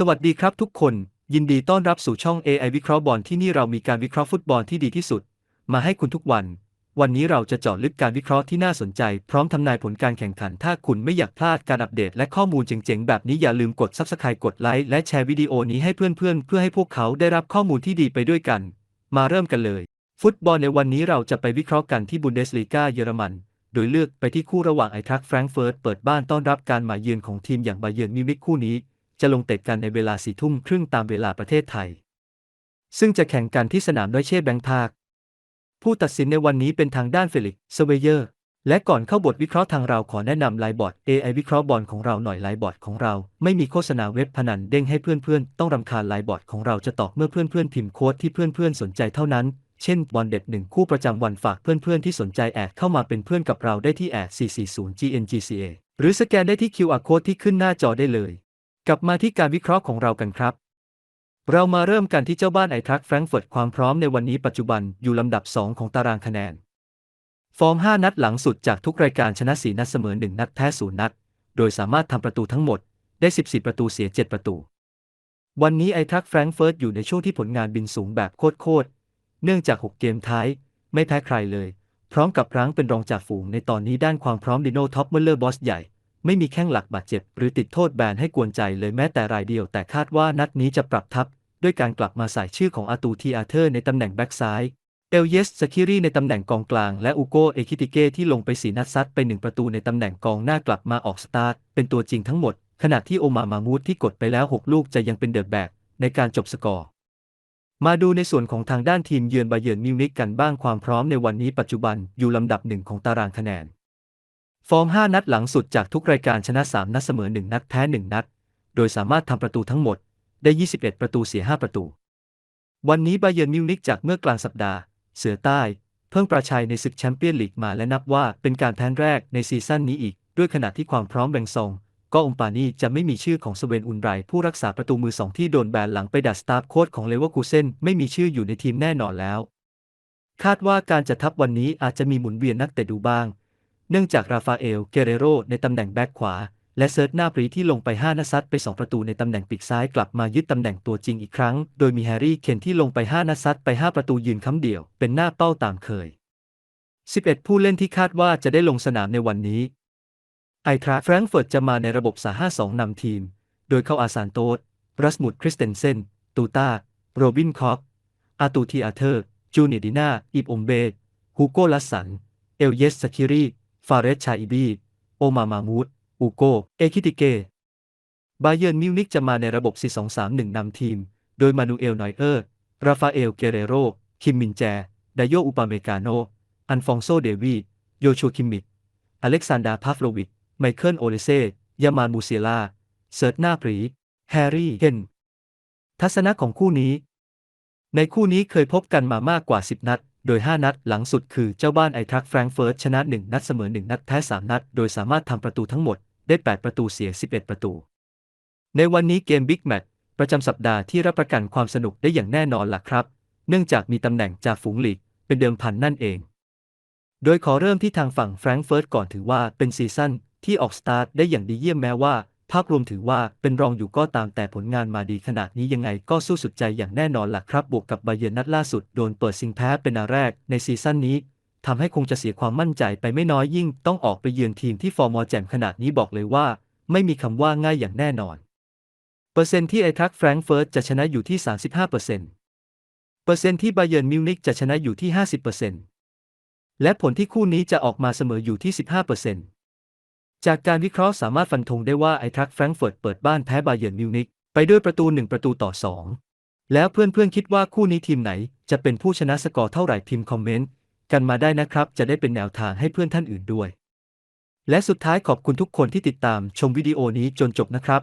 สวัสดีครับทุกคน ยินดีต้อนรับสู่ช่อง AI วิเคราะห์บอลที่นี่เรามีการวิเคราะห์ฟุตบอลที่ดีที่สุด มาให้คุณทุกวัน วันนี้เราจะเจาะลึกการวิเคราะห์ที่น่าสนใจ พร้อมทำนายผลการแข่งขัน ถ้าคุณไม่อยากพลาดการอัปเดตและข้อมูลเจ๋งๆ แบบนี้อย่าลืมกด Subscribe กดไลค์และแชร์วิดีโอนี้ให้เพื่อนๆ เพื่อให้พวกเขาได้รับข้อมูลที่ดีไปด้วยกัน มาเริ่มกันเลย ฟุตบอลในวันนี้เราจะไปวิเคราะห์กันที่บุนเดสลีกาเยอรมันโดยเลือกไปที่คู่ระหว่างไอทรัคแฟรงเฟิร์ตเปิดบ้านต้อนรับการมาเยือนของทีมอย่างบาเยิร์นมิวนิกคู่นี้ จะลงเตะกันในเวลาสี่ทุ่มครึ่งตามเวลาประเทศไทย ซึ่งจะแข่งกันที่สนามด้วยเช่แบงค์พาร์คผู้ตัดสินในวันนี้เป็นทางด้านเฟลิกซ์สเวเยอร์ และก่อนเข้าบทวิเคราะห์ทางเราขอแนะนำไลน์บอร์ด AI วิเคราะห์บอลของเราหน่อยไลน์บอร์ดของเรา ไม่มีโฆษณาเว็บพนันเด้งให้เพื่อนๆ ต้องรำคาญไลน์บอร์ดของเราจะตอบเมื่อเพื่อนๆพิมพ์โค้ดที่เพื่อนๆสนใจเท่านั้นเช่นบอลเด็ดหนึ่งคู่ประจำวันฝากเพื่อนๆที่สนใจแอดเข้ามาเป็นเพื่อนกับเราได้ที่แอด440 GNGCA หรือสแกนได้ที่ QR code ที่ขึ้นหน้าจอได้เลย กลับมาที่การวิเคราะห์ของเรากันครับ เรามาเริ่มกันที่เจ้าบ้านไอทรัคแฟรงก์เฟิร์ตความพร้อมในวันนี้ปัจจุบันอยู่ลำดับ 2 ของตารางคะแนน ฟอร์ม 5 นัดหลังสุดจากทุกรายการชนะ 4 นัดเสมอ 1 นัดแพ้ 0 นัด โดยสามารถทำประตูทั้งหมดได้ 14 ประตูเสีย 7 ประตู วันนี้ไอทรัคแฟรงก์เฟิร์ตอยู่ในช่วงที่ผลงานบินสูงแบบโคตรๆเนื่องจาก 6 เกมท้าย ไม่แพ้ใครเลย พร้อมกับรั้งเป็นรองจากฝูงในตอนนี้ด้านความพร้อมดิโนท็อปเมลเลอร์บอสใหญ่ ไม่มีแข้งหลักบาดเจ็บ หรือติดโทษแบนให้กวนใจเลยแม้แต่รายเดียว แต่คาดว่านัดนี้จะปรับทับด้วยการกลับมาใส่ชื่อของอาตูทีอาเธอร์ในตำแหน่งแบ็กซ้ายเอลเยสสคิรีในตำแหน่งกองกลางและอูโกเอคิติเกที่ลงไปสีนัดซัดไปหนึ่งประตูในตำแหน่งกองหน้ากลับมาออกสตาร์ทเป็นตัวจริงทั้งหมด ขณะที่โอมามามูดที่กดไปแล้ว 6 ลูกจะยังเป็นเดอะแบกในการจบสกอร์ มาดูในส่วนของทางด้านทีมเยือนบาเยิร์นมิวนิกกันบ้างความพร้อมในวันนี้ปัจจุบันอยู่ลำดับหนึ่งของตารางคะแนน ฟอร์ม 5 นัดหลังสุดจากทุกรายการชนะ 3 นัดเสมอ 1 นัดแพ้ 1 นัด โดยสามารถทำประตูทั้งหมดได้ 21 ประตูเสีย 5 ประตู วันนี้บาเยิร์นมิวนิกจากเมื่อกลางสัปดาห์ เสือใต้ เพิ่งประชัยในศึกแชมเปี้ยนลีกมาและนับว่าเป็นการแพ้แรกในซีซั่นนี้อีก ด้วยขณะที่ความพร้อมแบ่งซองก็องปานีจะไม่มีชื่อของสเวนอุนไรผู้รักษาประตูมือสองที่โดนแบนหลังไปดัดสตาร์ฟโค้ชของเลเวอร์คูเซนไม่มีชื่ออยู่ในทีมแน่นอนแล้ว คาดว่าการจะทับวันนี้อาจจะมีหมุนเวียนนักเตะดูบ้าง เนื่องจากราฟาเอล เกเรโรในตำแหน่งแบ็คขวา และเซิร์ตหน้าปรีที่ลงไป5นัดซัดไป 2 ประตูในตำแหน่งปีกซ้ายกลับมายึดตำแหน่งตัวจริงอีกครั้ง โดยมีแฮร์รี่เคนที่ลงไป5นัดซัดไป 5 ประตูยืนค้ำเดี่ยว เป็นหน้าเป้าตามเคย 11 ผู้เล่นที่คาดว่าจะได้ลงสนามในวันนี้ ไอทราแฟรงก์เฟิร์ตจะมาในระบบ3-5-2นำทีม โดยเข้าอาซานโตสรัสมุดคริสเตนเซน ตูตาโรบินคอกอาตูทีอาเธอร์ จูเนดิน่า อิบอมเบฮูโกลัสสัน เอลเยสสคิรี ฟาเรสชาอิบีโอมามามูดอูโก เอคิติเก บาเยิร์นมิวนิกจะมาในระบบ 4-2-3-1 นำทีม โดยมานูเอลนอยเออร์ ราฟาเอล เกเรโร คิมมินแจ ไดโยอุปาเมกาโน อันฟองโซ เดวี โยชัวคิมมิกอเล็กซานดา พาฟโลวิช ไมเคิล โอเลเซยามานมูเซียลา เซิร์ตนาปรี แฮร์รี่เคนทัศนะของคู่นี้ ในคู่นี้เคยพบกันมามากกว่า 10 นัด โดย 5 นัดหลังสุดคือเจ้าบ้านไอทรัคแฟรงก์เฟิร์ตชนะ 1 นัดเสมอ 1 นัดแพ้ 3 นัด โดยสามารถทำประตูทั้งหมดได้ 8 ประตูเสีย 11 ประตู ในวันนี้เกมบิ๊กแมตช์ประจำสัปดาห์ที่รับประกันความสนุกได้อย่างแน่นอนล่ะครับ เนื่องจากมีตำแหน่งจากฝูงลีกเป็นเดิมพันนั่นเอง โดยขอเริ่มที่ทางฝั่งแฟรงก์เฟิร์ตก่อนถือว่าเป็นซีซั่นที่ออกสตาร์ทได้อย่างดีเยี่ยมแม้ว่า ภาพรวมถือว่าเป็นรองอยู่ก็ตามแต่ผลงานมาดีขนาดนี้ยังไงก็สู้สุดใจอย่างแน่นอนล่ะครับ บวกกับบาเยิร์นนัดล่าสุดโดนเปิดซิงแพ้เป็นนาแรกในซีซั่นนี้ทำให้คงจะเสียความมั่นใจไปไม่น้อยยิ่ง ต้องออกไปเยือนทีมที่ฟอร์มอแจ่มขนาดนี้บอกเลยว่า ไม่มีคำว่าง่ายอย่างแน่นอน เปอร์เซ็นต์ที่ไอทักแฟรงก์เฟิร์ตจะชนะอยู่ที่ 35%เปอร์เซ็นต์เปอร์เซ็นต์ที่บาเยิร์นมิวนิกจะชนะอยู่ที่ 50%และผลที่คู่นี้จะออกมาเสมออยู่ที่ 15% จากการวิเคราะห์สามารถฟันธงได้ว่าไอทักแฟรงก์เฟิร์ตเปิดบ้านแพ้บาเยิร์นมิวนิกไปด้วยประตู 1 ประตูต่อ 2 แล้วเพื่อนๆคิดว่าคู่นี้ทีมไหน จะเป็นผู้ชนะสกอร์เท่าไหร่พิมพ์คอมเมนต์กันมาได้นะครับ จะได้เป็นแนวทางให้เพื่อนท่านอื่นด้วย และสุดท้ายขอบคุณทุกคนที่ติดตามชมวิดีโอนี้จนจบนะครับ